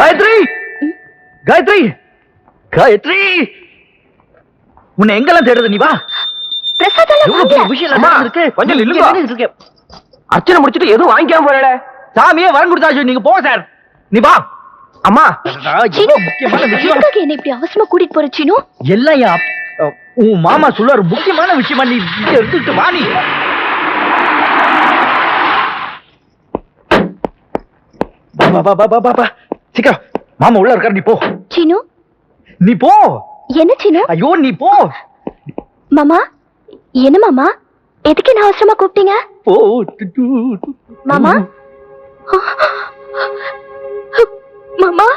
காயத்ரி! காயத்ரி! காயத்ரி! உன்னை எங்கெல்லாம் தேடுது நீ வா. அர்ச்சனை முடிச்சிட்டு எதுவும் வாங்கிக்காம போறேட. சாமியே வரம் கொடுத்தாச்சு நீங்க போங்க சார். நீ வா. அம்மா. என்ன இப்படி அவசரமா கூட்டிட்டு போற சீனு? எல்லாம் உன் மாமா சொல்லுவாரு முக்கியமான விஷயமா நீ வா வா, வா. சீக்கிரம் மாமா உள்ள இருக்காரு நீ போ. சீனு நீ போ. என்ன சீனு ஐயோ நீ போ. மாமா என்ன மாமா? எதுக்கு என்ன அவசரமா கூப்பிட்டீங்க? போ. மாமா? மாமா?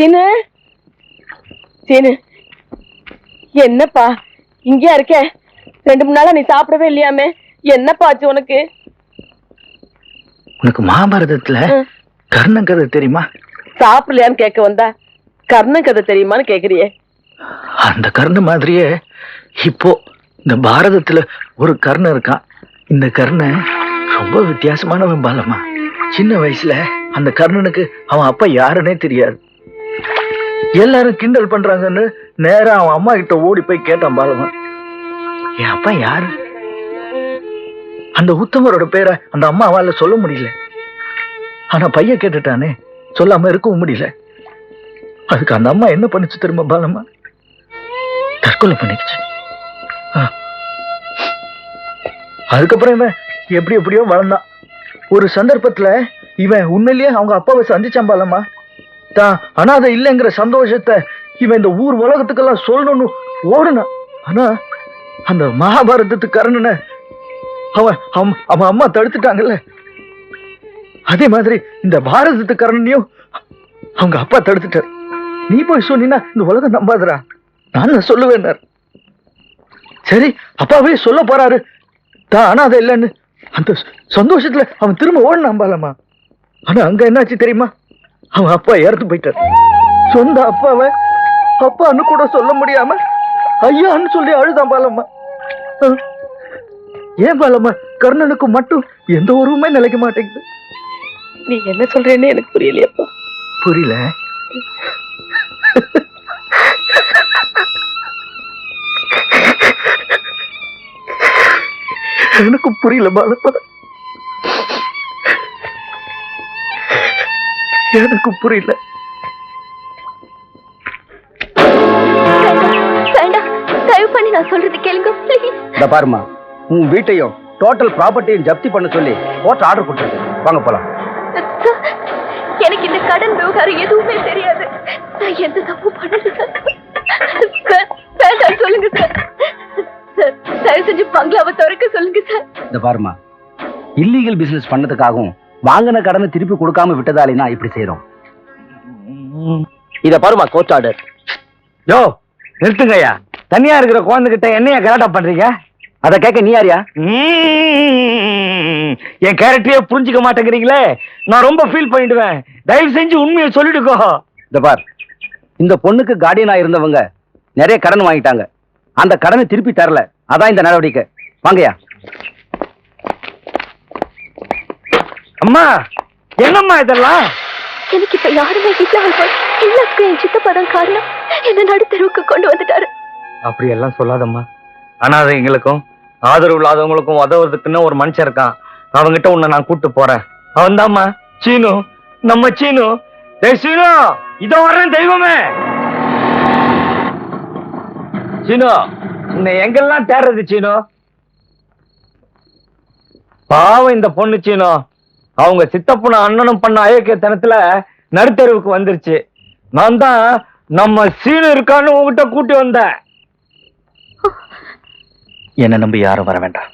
சீனு? சீனு. என்னப்பா? இங்கேயா இருக்க? ரெண்டு மூணு நாளா நீ சாப்பிடவே இல்லையாமே? என்னப்பா ஆச்சு உனக்கு? உனக்கு மகாபாரதத்துல ம். கர்ணன் கதை தெரியுமா? சாப்பிடலையான்னு கேட்க வந்தா? கர்ணன் கதை தெரியுமான்னு கேக்குறியே. அந்த கர்ணன் மாதிரியே இப்போ இந்த பாரதத்துல ஒரு கர்ணன் இருக்கான். இந்த கர்ணன் ரொம்ப வித்தியாசமானவன் பாலம்மா. சின்ன வயசுல அந்த கர்ணனுக்கு அவன் அப்பா யாருன்னே தெரியாது. எல்லாரும் கிண்டல் பண்றாங்கன்னு நேரா அவன் அம்மா கிட்ட ஓடி போய் கேட்டான் பாலவன். என் அப்பா யாரு? அந்த உத்தமரோட பேரை அந்த அம்மாவால சொல்ல முடியல. ஆனா பையன் கேட்டுட்டானே சொல்லாம இருக்கவும் முடியல. அதுக்கு அந்த அம்மா என்ன பண்ணுச்சு தெரியுமா பாலம்மா தற்கொலை பண்ணிடுச்சு. அதுக்கப்புறம் இவன் எப்படி எப்படியோ வளர்ந்தான். ஒரு சந்தர்ப்பத்துல இவன் உண்மையிலேயே அவங்க அப்பாவை சந்திச்சான் பாலம்மா. தான் அனாதை இல்லைங்கிற சந்தோஷத்தை இவன் இந்த ஊர் உலகத்துக்கெல்லாம் சொல்லணும்னு ஓடுனான் ஆனா அந்த மகாபாரதத்து கர்ணனை அவன் அவன் அவன் அம்மா தடுத்துட்டாங்கல்ல. அதே மாதிரி இந்த பாரதத்து கரணனையும் அவங்க அப்பா தடுத்துட்டார். நீ போய் சொன்னீன்னா இந்த உலகம் நம்பாதுடா. நான் சொல்லுவேன் சொல்லுவேன்னார். சரி அப்பாவே சொல்ல போறாரு. தான் அனாதை இல்லைன்னு அந்த சந்தோஷத்துல அவன் திரும்ப ஓட நம்பலாமா ஆனா அங்க என்னாச்சு தெரியுமா? அவன் அப்பா இறந்து போயிட்டார். சொந்த அப்பாவை அப்பான்னு கூட சொல்ல முடியாம ஐயான்னு சொல்லி அழுதான் பாலம்மா. ஏன் பாலம்மா? கர்ணனுக்கு மட்டும் எந்த உருவமே நிலைக்க மாட்டேங்குது. நீ என்ன சொல்றேன்னு எனக்கு புரியலையப்பா. புரியல. எனக்கு புரியல பாலப்பா எனக்கு புரியல. தயவு பண்ணி நான் சொல்றது கேளுங்க இந்த பாருமா உன் வீட்டையும் டோட்டல் ப்ராப்பர்ட்டியும் ஜப்தி பண்ண சொல்லி கோர்ட் ஆர்டர் போட்டுருக்கு வாங்க போலாம். எனக்கு இந்த கடன் விவகாரம் எதுவுமே தெரியாது. நான் எந்த தப்பு பண்ணல. சார் சார் வேண்டாம் சொல்லுங்க சார். சார் தயவு செஞ்சு பங்களாவை திறக்க சொல்லுங்க சார். இந்த பாருமா இல்லீகல் பிசினஸ் பண்ணதுக்காகவும் வாங்கின கடனை திருப்பி கொடுக்காம விட்டதாலேனா இப்படி செய்றோம். இத பாருமா கோர்ட் ஆர்டர் யோ நிறுத்துங்கய்யா. தனியா இருக்கிற குழந்தைகிட்ட என்னையா கலாட்டா பண்றீங்க? அத கேட்க நீ யாரியா என் கேரக்டரையே புரிஞ்சுக்க மாட்டேங்கிறீங்களே. நான் ரொம்ப ஃபீல் பண்ணிடுவேன். தயவு செஞ்சு உண்மையை சொல்லிடுக்கோ இந்த பார் இந்த பொண்ணுக்கு கார்டியனா இருந்தவங்க நிறைய கடன் வாங்கிட்டாங்க. அந்த கடனை திருப்பி தரல. அதான் இந்த நடவடிக்கை. வாங்கய்யா. அம்மா என்னம்மா இதெல்லாம்? எனக்கு இப்ப யாருமே இல்ல ஆல்பர்ட் எல்லாத்துக்கும் என் சித்தப்பா தான் காரணம். என்ன நடுத்தருவுக்கு கொண்டு வந்துட்டாரு. அப்படி எல்லாம் சொல்லாதம்மா. அனாதைங்களுக்கும் ஆதரவு இல்லாதவங்களுக்கும் உதவுறதுக்குன்னு ஒரு மனுஷன் இருக்கான். அவன்கிட்ட உன்னை நான் கூட்டு போறேன். அவன் தாம்மா சீனு. நம்ம சீனு. டேய் சீனு இதோ வர்றேன் தெய்வமே. சீனு உன்னை எங்கெல்லாம் தேடுறது சீனு? பாவம் இந்த பொண்ணு சீனு. அவங்க சித்தப்பனும் அண்ணனும் பண்ண அயோக்கியத்தனத்துல நடுத்தருவுக்கு வந்துருச்சு. நான் தான் நம்ம சீனு இருக்கான்னு உங்ககிட்ட கூட்டி வந்தேன். என்ன நம்பி யாரும் வர வேண்டாம்.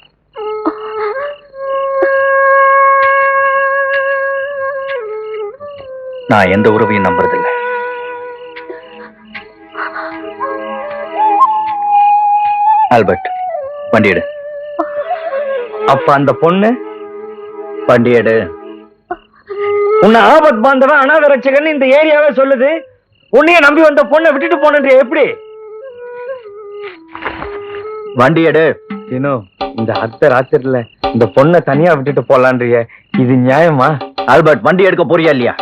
நான் எந்த உறவையும் நம்புறதில்லை. ஆல்பர்ட் வண்டி எடு அப்ப அந்த பொண்ணு? வண்டி எடு உன்னை ஆபத் பாந்தவன் அனாத ரட்சகன் இந்த ஏரியாவே சொல்லுது. உன்னைய நம்பி வந்த பொண்ணை விட்டுட்டு போனன்ற எப்படி? வண்டி எடு. இன்னும் இந்த அர்த்த ராத்திரில இந்த பொண்ணை தனியா விட்டுட்டு போலான்றிய. இது நியாயமா? ஆல்பர்ட் வண்டி எடுக்க போறியா இல்லையா?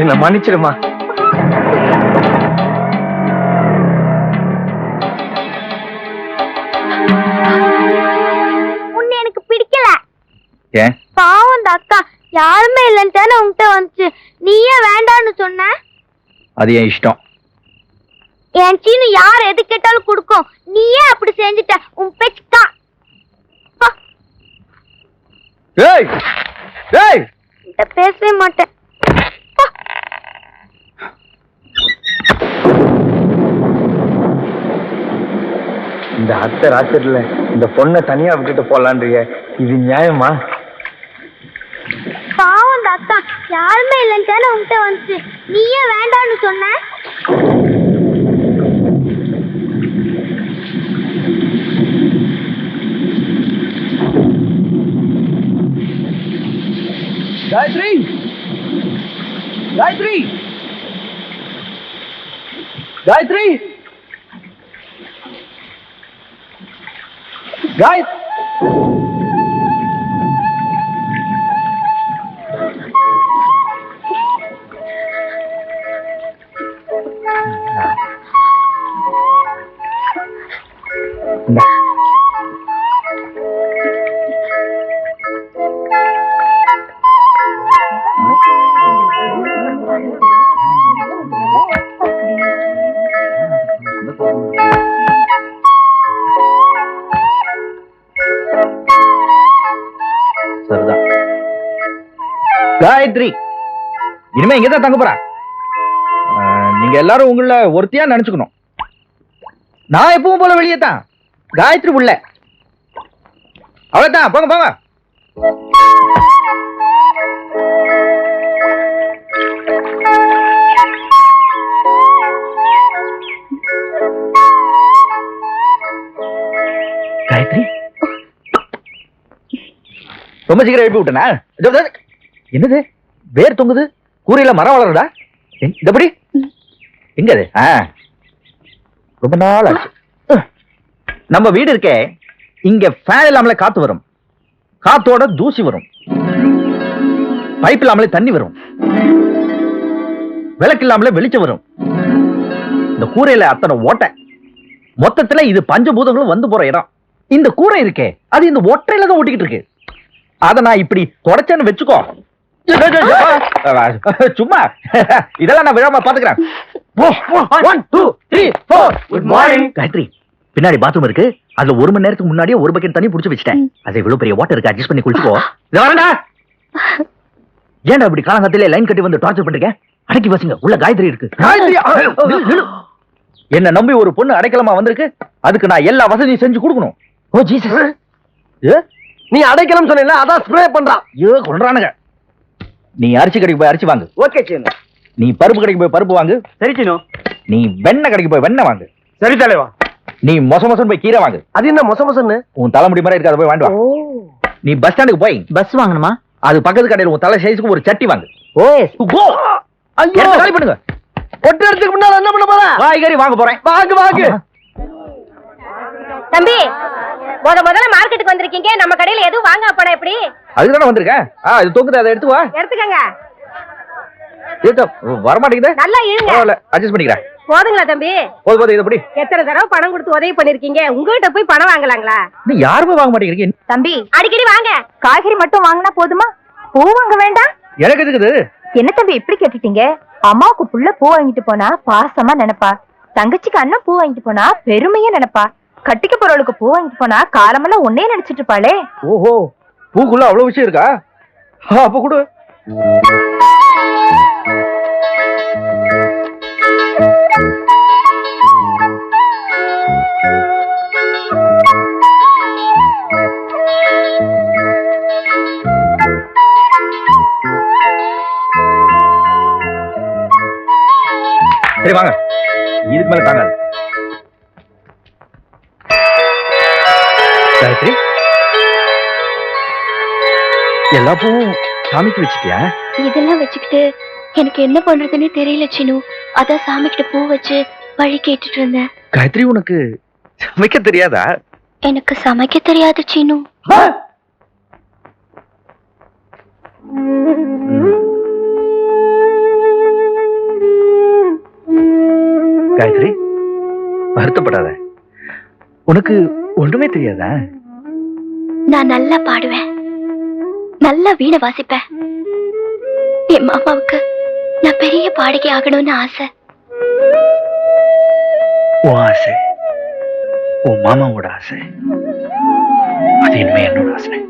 என்ன மன்னிச்சிடுமா? உன்னை எனக்கு பிடிக்கல. பாவம் அந்த அக்கா. யாருமே இல்லைன்னு தானே உன்கிட்ட வந்துச்சு. நீயே வேண்டான்னு சொன்ன? அது என் இஷ்டம். என் சீனு யார் எது கேட்டாலும் கொடுக்கும். நீயே அப்படி செஞ்சுட்ட. உன் பெச்சுக்கா ஏய்! ஏய்! பேசவே மாட்டேன். இந்த அர்த்த ராத்திரில இந்த பொண்ணை தனியா விட்டுட்டு போலான்றிய. இது நியாயமா? யாருமே இல்லைன்னு தானே உன்கிட்ட வந்துச்சு. நீயே வேண்டான்னு சொன்ன. காயத்ரி! காயத்ரி! காயத்ரி! காயத்ரி காயத்ரி இனிமே இங்கதான் தங்க போற நீங்க எல்லாரும் உங்கள ஒருத்தியா நினைச்சுக்கணும். நான் எப்பவும் போல வெளியே தான் காயத்ரி உள்ள. அவ்வளவுதான் போங்க போங்க. காயத்ரி? ரொம்ப சீக்கிரம் எழுப்பி விட்டனா? என்னது? வேர் தொங்குது? கூரையில மரம் வளருடா எங்க- இதப்படி எங்க அது? ஆ. ரொம்ப நாள் ஆச்சு. நம்ம வீடு இருக்கே இங்க ஃபேன் இல்லாமலே காத்து வரும். காத்தோட தூசி வரும். பைப் இல்லாமலே தண்ணி வரும். விளக்கு இல்லாமலே வெளிச்சம் வரும். இந்த கூரையில அத்தனை ஓட்டை. மொத்தத்துல இது பஞ்சபூதங்களும் வந்து போற இடம். இந்த கூரை இருக்கே அது இந்த ஒற்றையில தான் ஓட்டிக்கிட்டு இருக்கு. அத நான் இப்படி தொடச்சேன்னு வச்சுக்கோ. சும்மா. இதெல்லாம் நான் விழாம பாத்துக்கிறேன். காயத்ரி பின்னாடி பாத்ரூம் இருக்கு. அதுல ஒரு மணி நேரத்துக்கு முன்னாடியே ஒரு பக்கெட் தண்ணி புடிச்சு வச்சிட்டேன். அது இவ்வளவு பெரிய வாட்டர் இருக்கு அட்ஜஸ்ட் பண்ணி குளிச்சுக்கோ. இத வரேன்டா. ஏன்டா இப்படி காலங்கத்திலே லைன் கட்டி வந்து டார்ச்சர் பண்றீங்க? அடக்கி வச்சுங்க உள்ள காயத்ரி இருக்கு. என்ன நம்பி ஒரு பொண்ணு அடைக்கலமா வந்திருக்கு? அதுக்கு நான் எல்லா வசதியும் செஞ்சு கொடுக்கணும். ஓ ஜீசஸ் ஏ நீ அடைக்கலம் சொன்ன அதான் ஸ்ப்ரே பண்றான் ஐயோ கொள்றானுங்க நீ அரிசி கடைக்கு போய் அரிசி வாங்கு. ஓகே சீனு நீ பருப்பு கடைக்கு போய் பருப்பு வாங்கு. சரி சீனு நீ வெண்ணெய் கடைக்கு போய் வெண்ணெய் வாங்கு. சரி தலைவா. நீ மொச மொசன் போய் கீரை வாங்கு. அது என்ன மொச மொசன்னு? உன் தலைமுடி மாதிரி இருக்கு அதை போய் வாங்கிட்டு வா. நீ பஸ் ஸ்டாண்டுக்கு போய். பஸ் வாங்கணுமா? அது பக்கத்து கடையில் உன் தலை சைஸ்க்கு ஒரு சட்டி வாங்கு. ஓ. Go. எடுத்து காலி பண்ணுங்க. ஒட்டு எடுத்துக்கு முன்னால என்ன பண்ண போற? காய்கறி வாங்க போறேன். வாங்க வாங்க. தம்பி முத முதல்ல மார்க்கெட்டுக்கு வந்திருக்கீங்க. நம்ம கடையில எதுவும் வாங்க போனா எப்படி? அதுக்கு வந்திருக்கேன் ஆ இது தூக்குது அதை எடுத்து வா. எடுத்துக்கங்க. எடுத்து வரமாட்டேங்குது. நல்லா இழுங்க பரவாயில்ல அட்ஜஸ்ட் பண்ணிக்கிறேன். போதுங்களா தம்பி? போது போது இதை படி. எத்தனை தடவை பணம் கொடுத்து உதவி பண்ணிருக்கீங்க? உங்ககிட்ட போய் பணம் வாங்கலாங்களா? நீ யாருமே வாங்க மாட்டேங்கிறீங்க? தம்பி அடிக்கடி வாங்க. காய்கறி மட்டும் வாங்கினா போதுமா? பூ வாங்க வேண்டாம்? எனக்கு என்ன தம்பி இப்படி கேட்டுட்டீங்க? அம்மாவுக்கு புள்ள பூ வாங்கிட்டு போனா பாசமா நினைப்பா. தங்கச்சிக்கு அண்ணன் பூ வாங்கிட்டு போனா பெருமையா நினைப்பா. கட்டிக்க போறவளுக்கு பூ வாங்கிட்டு போனா காலமெல்லாம் ஒன்னே நினைச்சிட்டு இருப்பாளே. ஓஹோ பூக்குள்ள அவ்வளவு விஷயம் இருக்கா? ஆ, அப்ப கூட. சரி வாங்க. இதுக்கு மேல தாங்காது. எல்லா பூவும் சாமிக்கு வச்சிட்டியா? இதெல்லாம் வச்சுக்கிட்டு எனக்கு என்ன பண்றதுன்னு தெரியல சினு. அதான் சாமி கிட்ட பூ வச்சு வழி கேட்டுட்டு இருந்தேன் காயத்ரி உனக்கு சமைக்க தெரியாதா? எனக்கு சமைக்க தெரியாது சினு. காயத்ரி வருத்தப்படாத. உனக்கு ஒண்ணுமே தெரியாதா? நான் நல்லா பாடுவேன். நல்லா வீணை வாசிப்பேன். என் மாமாவுக்கு நான் பெரிய பாடகி ஆகணும்னு ஆசை. உன் ஆசை. உன் மாமாவோட ஆசை. அது இனிமே என்னோட ஆசை.